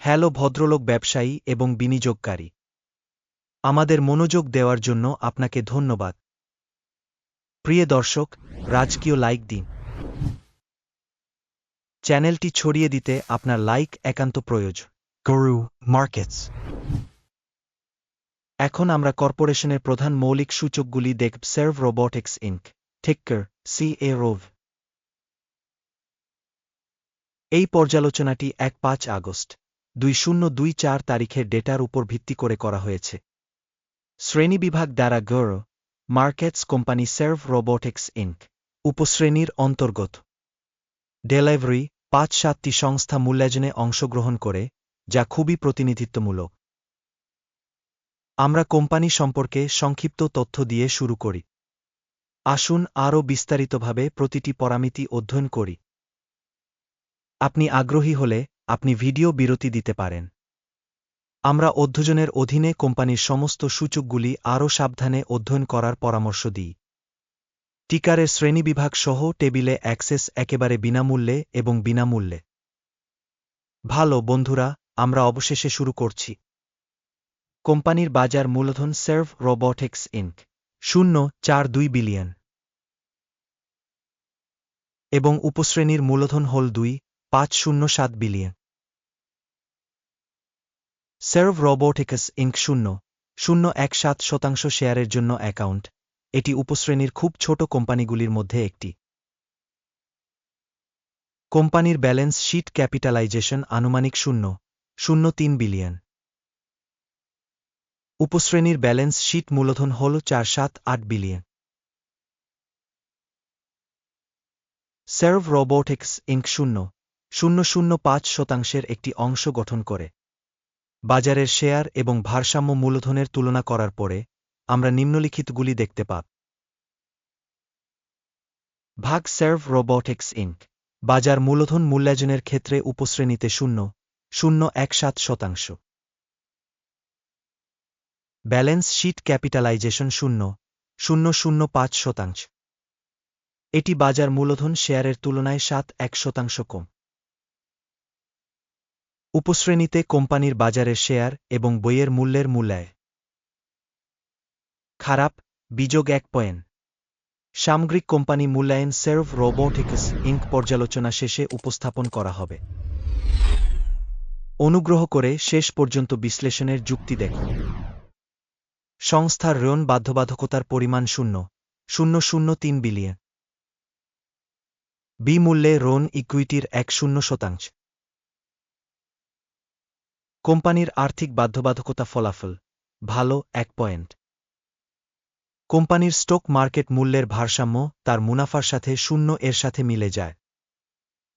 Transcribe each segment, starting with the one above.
Hello ভদ্রলোক ব্যবসায়ী এবং বিনিয়োগকারী। আমাদের মনোযোগ দেওয়ার জন্য আপনাকে ধন্যবাদ। প্রিয় দর্শক রাজকীয় লাইক দিন। চ্যানেলটি ছড়িয়ে দিতে আপনার লাইক একান্ত প্রয়োজন। গরু মার্কেটস এখন আমরা কর্পোরেশনের প্রধান মৌলিক সূচকগুলি দেখব সার্ভ রোবোটিক্স ইনক ঠেক্কার সি এ রোভ এই পর্যালোচনাটি এক পাঁচ আগস্ট। দুই শূন্য দুই চার তারিখের ডেটার উপর ভিত্তি করে করা হয়েছে। শ্রেণীবিভাগ দ্বারা গর, markets company Serve Robotics, Inc, উপশ্রেণীর অন্তর্গত। ডেলিভারি পাঁচ সাতটি সংস্থা মূল্যায়নে অংশগ্রহণ করে, যা খুবই প্রতিনিধিত্বমূলক। আমরা কোম্পানি সম্পর্কে সংক্ষিপ্ত তথ্য দিয়ে শুরু করি। আসুন আরও বিস্তারিতভাবে প্রতিটি পরামিতি অধ্যয়ন করি। আপনি আগ্রহী হলে আপনি ভিডিও বিরতি দিতে পারেন। আমরা অধ্যয়নের অধীনে কোম্পানির সমস্ত সূচকগুলি আরও সাবধানে অধ্যয়ন করার পরামর্শ দিই। টিকারের শ্রেণীবিভাগ সহ টেবিলে অ্যাক্সেস একেবারে বিনামূল্যে এবং বিনামূল্যে। ভালো, বন্ধুরা, আমরা অবশেষে শুরু করছি। কোম্পানির বাজার মূলধন সার্ভ রোবোটিক্স ইনক শূন্য, চার, দুই বিলিয়ন। এবং উপশ্রেণীর মূলধন হল দুই, পাঁচ, শূন্য, সাত বিলিয়ন। সার্ভ রোবোটিক্স ইনক শূন্য শূন্য এক সাত শতাংশ শেয়ারের জন্য অ্যাকাউন্ট। এটি উপশ্রেণীর খুব ছোট কোম্পানিগুলির মধ্যে একটি। কোম্পানির ব্যালেন্স শিট ক্যাপিটালাইজেশন আনুমানিক শূন্য শূন্য তিন বিলিয়ন। উপশ্রেণীর ব্যালেন্স শিট মূলধন হল চার সাত আট বিলিয়ন। সার্ভ রোবোটিক্স ইঙ্ক শূন্য শূন্য শূন্য পাঁচ শতাংশের একটি অংশ গঠন করে। বাজারের শেয়ার এবং ভারসাম্য মূলধনের তুলনা করার পরে, আমরা নিম্নলিখিতগুলি দেখতে পাব। ভাগ সার্ভ রোবোটিক্স ইঙ্ক বাজার মূলধন মূল্যায়নের ক্ষেত্রে উপশ্রেণীতে শূন্য শূন্য এক সাত শতাংশ। ব্যালেন্স শিট ক্যাপিটালাইজেশন শূন্য শূন্য শূন্য পাঁচ শতাংশ। এটি বাজার মূলধন শেয়ারের তুলনায় সাত এক শতাংশ কম। উপশ্রেণীতে কোম্পানির বাজারের শেয়ার এবং বইয়ের মূল্যের মূল্যায়। খারাপ, বিযোগ এক পয়েন্ট। সামগ্রিক কোম্পানি মূল্যায়ন সার্ভ রোবোটিক্স ইঙ্ক পর্যালোচনা শেষে উপস্থাপন করা হবে। অনুগ্রহ করে শেষ পর্যন্ত বিশ্লেষণের যুক্তি দেখুন। সংস্থার ঋণ বাধ্যবাধকতার পরিমাণ শূন্য শূন্য শূন্য তিন বিলিয়ন। বিমূল্যে ঋণ ইকুইটির এক শূন্য শতাংশ। কোম্পানির আর্থিক বাধ্যবাধকতা ফলাফল, ভালো এক পয়েন্ট। কোম্পানির স্টক মার্কেট মূল্যের ভারসাম্য তার মুনাফার সাথে শূন্য এর সাথে মিলে যায়।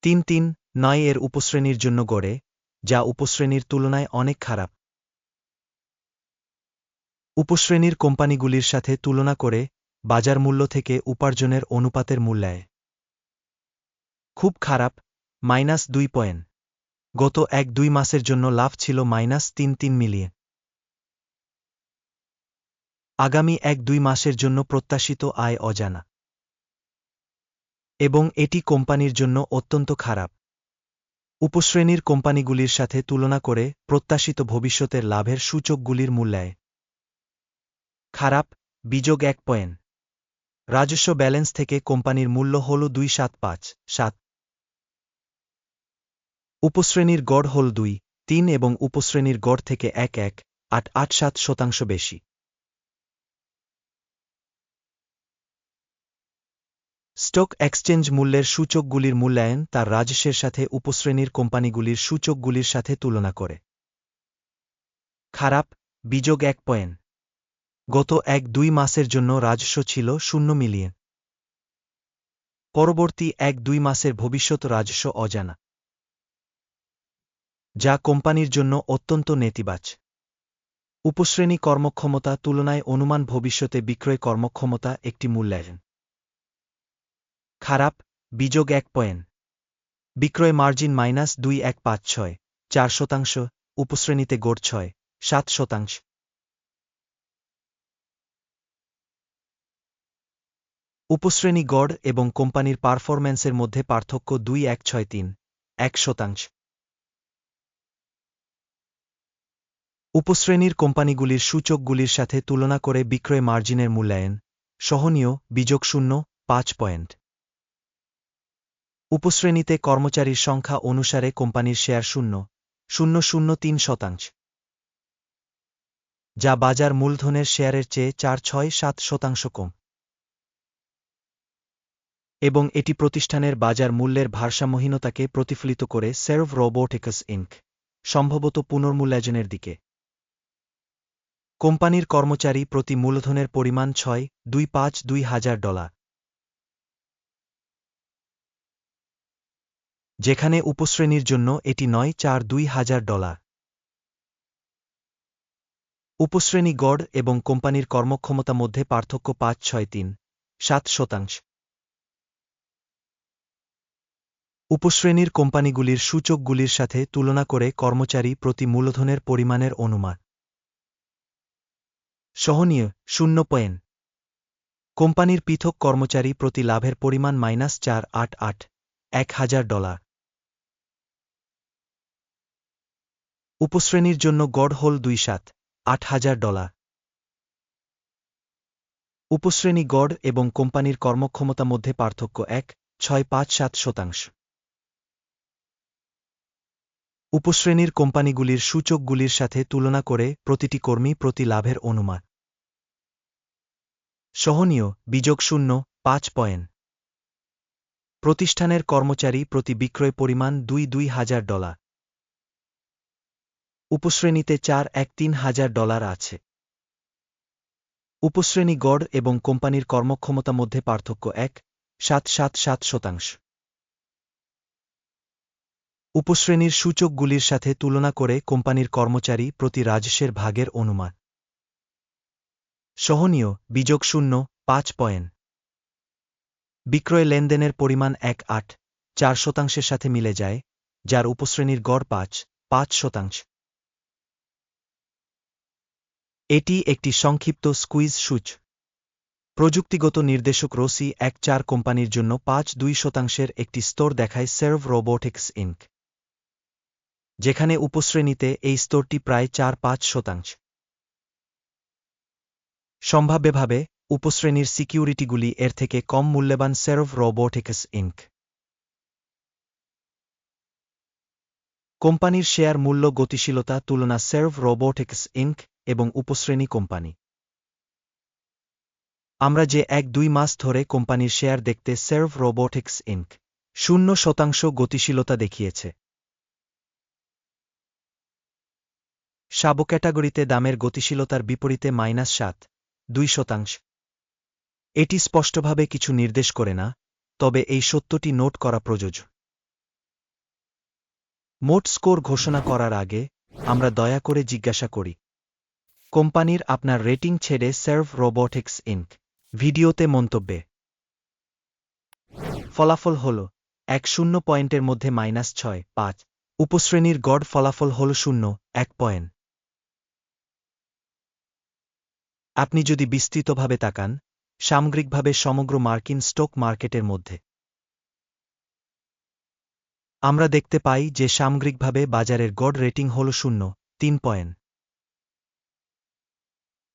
তিন তিন নয় এর উপশ্রেণীর জন্য গড়ে, যা উপশ্রেণীর তুলনায় অনেক খারাপ। উপশ্রেণীর কোম্পানিগুলির সাথে তুলনা করে বাজার মূল্য থেকে উপার্জনের অনুপাতের মূল্যায়। খুব খারাপ, মাইনাস দুই পয়েন্ট। গত এক দুই মাসের জন্য লাভ ছিল মাইনাস তিন তিন মিলিয়ন। আগামী এক দুই মাসের জন্য প্রত্যাশিত আয় অজানা। এবং এটি কোম্পানির জন্য অত্যন্ত খারাপ। উপশ্রেণীর কোম্পানিগুলির সাথে তুলনা করে প্রত্যাশিত ভবিষ্যতের লাভের সূচকগুলির মূল্যায়। খারাপ, বিযোগ এক পয়েন্ট। রাজস্ব ব্যালেন্স থেকে কোম্পানির মূল্য হল দুই সাত পাঁচ, সাত। উপশ্রেণীর গড় হল দুই, তিন এবং উপশ্রেণীর গড় থেকে এক এক, আট আট, সাত শতাংশ বেশি। স্টক এক্সচেঞ্জ মূল্যের সূচকগুলির মূল্যায়ন তার রাজস্বের সাথে উপশ্রেণীর কোম্পানিগুলির সূচকগুলির সাথে তুলনা করে। খারাপ, বিযোগ এক পয়েন্ট। গত এক দুই মাসের জন্য রাজস্ব ছিল শূন্য মিলিয়ন। পরবর্তী এক দুই মাসের ভবিষ্যৎ রাজস্ব অজানা। যা কোম্পানির জন্য অত্যন্ত নেতিবাচ। উপশ্রেণী কর্মক্ষমতা তুলনায় অনুমান ভবিষ্যতে বিক্রয় কর্মক্ষমতা একটি মূল্যায়ন। খারাপ, বিযোগ এক পয়েন্ট। বিক্রয় মার্জিন মাইনাস দুই এক পাঁচ ছয়, চার শতাংশ, উপশ্রেণীতে গড় ছয়, সাত শতাংশ। উপশ্রেণী গড় এবং কোম্পানির পারফরম্যান্সের মধ্যে পার্থক্য দুই এক ছয় তিন, এক শতাংশ। উপশ্রেণীর কোম্পানিগুলির সূচকগুলির সাথে তুলনা করে বিক্রয় মার্জিনের মূল্যায়ন, সহনীয়, বিযোগ শূন্য, পাঁচ পয়েন্ট। উপশ্রেণীতে কর্মচারীর সংখ্যা অনুসারে কোম্পানির শেয়ার শূন্য শূন্য শূন্য তিন শতাংশ। যা বাজার মূলধনের শেয়ারের চেয়ে চার ছয় সাত শতাংশ কম। এবং এটি প্রতিষ্ঠানের বাজার মূল্যের ভারসাম্যহীনতাকে প্রতিফলিত করে সেরভ রোবোটিক্স ইনক সম্ভবত পুনর্মূল্যায়নের দিকে। কোম্পানির কর্মচারী প্রতি মূলধনের পরিমাণ ছয়, দুই পাঁচ, দুই হাজার ডলার। যেখানে উপশ্রেণীর জন্য এটি নয়, চার, দুই হাজার ডলার। উপশ্রেণী গড় এবং কোম্পানির কর্মক্ষমতা মধ্যে পার্থক্য পাঁচ, ছয়, তিন, সাত শতাংশ। উপশ্রেণীর কোম্পানিগুলির সূচকগুলির সাথে তুলনা করে কর্মচারী প্রতি মূলধনের পরিমাণের অনুমান। সহনীয়, শূন্য পয়েন্ট। কোম্পানির পৃথক কর্মচারী প্রতি লাভের পরিমাণ মাইনাস চার, আট আট, এক হাজার ডলার। উপশ্রেণীর জন্য গড় হোল দুই সাত, আট হাজার ডলার। উপশ্রেণী গড় এবং কোম্পানির কর্মক্ষমতা মধ্যে পার্থক্য এক, ছয়, পাঁচ, সাত শতাংশ। উপশ্রেণীর কোম্পানিগুলির সূচকগুলির সাথে তুলনা করে প্রতিটি কর্মী প্রতি লাভের অনুমান। সহনীয় বিযোগ শূন্য পাঁচ পয়েন্ট। প্রতিষ্ঠানের কর্মচারী প্রতি বিক্রয় পরিমাণ দুই দুই হাজার ডলার। উপশ্রেণীতে চার এক তিন হাজার ডলার আছে। উপশ্রেণী গড় এবং কোম্পানির কর্মক্ষমতা মধ্যে পার্থক্য এক, সাত সাত সাত শতাংশ। উপশ্রেণীর সূচকগুলির সাথে তুলনা করে কোম্পানির কর্মচারী প্রতি রাজস্বের ভাগের অনুমান। সহনীয়, বিযোগ শূন্য, পাঁচ পয়েন্ট। বিক্রয় লেনদেনের পরিমাণ এক আট, চার শতাংশের সাথে মিলে যায়, যার উপশ্রেণীর গড় পাঁচ পাঁচ শতাংশ। এটি একটি সংক্ষিপ্ত স্কুইজ সূচ। প্রযুক্তিগত নির্দেশক রসি এক চার কোম্পানির জন্য পাঁচ দুই শতাংশের একটি স্তর দেখায় সের্ভ রোবোটিক্স ইনক যেখানে উপশ্রেণীতে এই স্তরটি প্রায় চার পাঁচ শতাংশ। সম্ভাব্যভাবে, উপশ্রেণীর সিকিউরিটিগুলি এর থেকে কম মূল্যবান সেরভ রোবোটিক্স ইনক কোম্পানির শেয়ার মূল্য গতিশীলতা তুলনা সেরভ রোবোটিক্স ইনক এবং উপশ্রেণী কোম্পানি। আমরা যে এক দুই মাস ধরে কোম্পানির শেয়ার দেখতে সেরভ রোবোটিক্স ইনক শূন্য শতাংশ গতিশীলতা দেখিয়েছে। সাবো ক্যাটাগরিতে দামের গতিশীলতার বিপরীতে মাইনাস সাত, দুই শতাংশ। এটি স্পষ্টভাবে কিছু নির্দেশ করে না, তবে এই সত্যটি নোট করা প্রযোজ্য। মোট স্কোর ঘোষণা করার আগে আমরা দয়া করে জিজ্ঞাসা করি, কোম্পানির আপনার রেটিং ছেড়ে সার্ভ রোবোটিক্স ইনক, ভিডিওতে মন্তব্যে। ফলাফল হল এক শূন্য পয়েন্টের মধ্যে মাইনাস ছয়, পাঁচ, উপশ্রেণীর গড় ফলাফল হল শূন্য, এক পয়েন্ট। আপনি যদি বিস্তৃতভাবে তাকান, সামগ্রিকভাবে সমগ্র মার্কিন স্টক মার্কেটের মধ্যে। আমরা দেখতে পাই যে সামগ্রিকভাবে বাজারের গড় রেটিং হল শূন্য, তিন পয়েন্ট।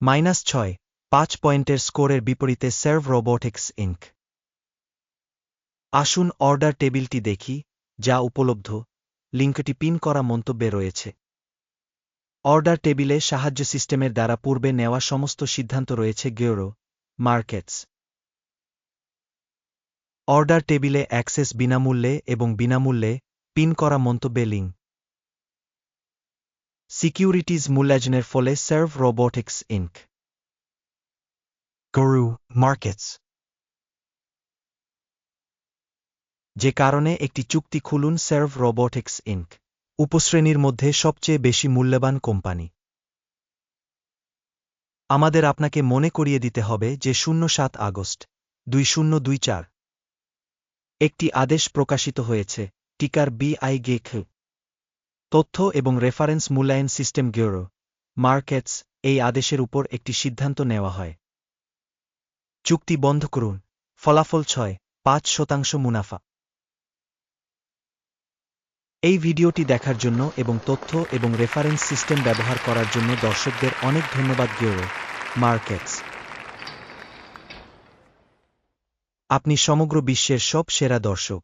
মাইনাস ছয়, পাঁচ পয়েন্টের স্কোরের বিপরীতে সার্ভ রোবোটিক্স ইঙ্ক আসুন অর্ডার টেবিলটি দেখি, যা উপলব্ধ। লিঙ্কটি পিন করা মন্তব্যে রয়েছে। অর্ডার টেবিলে সাহায্য সিস্টেমের দ্বারা পূর্বে নেওয়া সমস্ত সিদ্ধান্ত রয়েছে গেওরো মার্কেটস। অর্ডার টেবিলে অ্যাক্সেস বিনামূল্যে এবং বিনামূল্যে পিন করা মন্তব্যে লিঙ্ক। সিকিউরিটিজ মূল্যায়নের ফলে সার্ভ রোবোটিক্স, ইনক। গরু, মার্কেটস। যে কারণে একটি চুক্তি খুলুন সার্ভ রোবোটিক্স, ইনক। উপশ্রেণীর মধ্যে সবচেয়ে বেশি মূল্যবান কোম্পানি। আমাদের আপনাকে মনে করিয়ে দিতে হবে যে শূন্য সাত আগস্ট, দুই শূন্য দুই চার। একটি আদেশ প্রকাশিত হয়েছে, টিকার বিআই গেখ। তথ্য এবং রেফারেন্স মূল্যায়ন সিস্টেম গেরো মার্কেটস, এই আদেশের উপর একটি সিদ্ধান্ত নেওয়া হয়। চুক্তি বন্ধ করুন, ফলাফল ছয়, পাঁচ শতাংশ মুনাফা। এই ভিডিওটি দেখার জন্য এবং তথ্য এবং রেফারেন্স সিস্টেম ব্যবহার করার জন্য দর্শকদের অনেক ধন্যবাদ গিওরো মার্কেটস আপনি সমগ্র বিশ্বের সব সেরা দর্শক।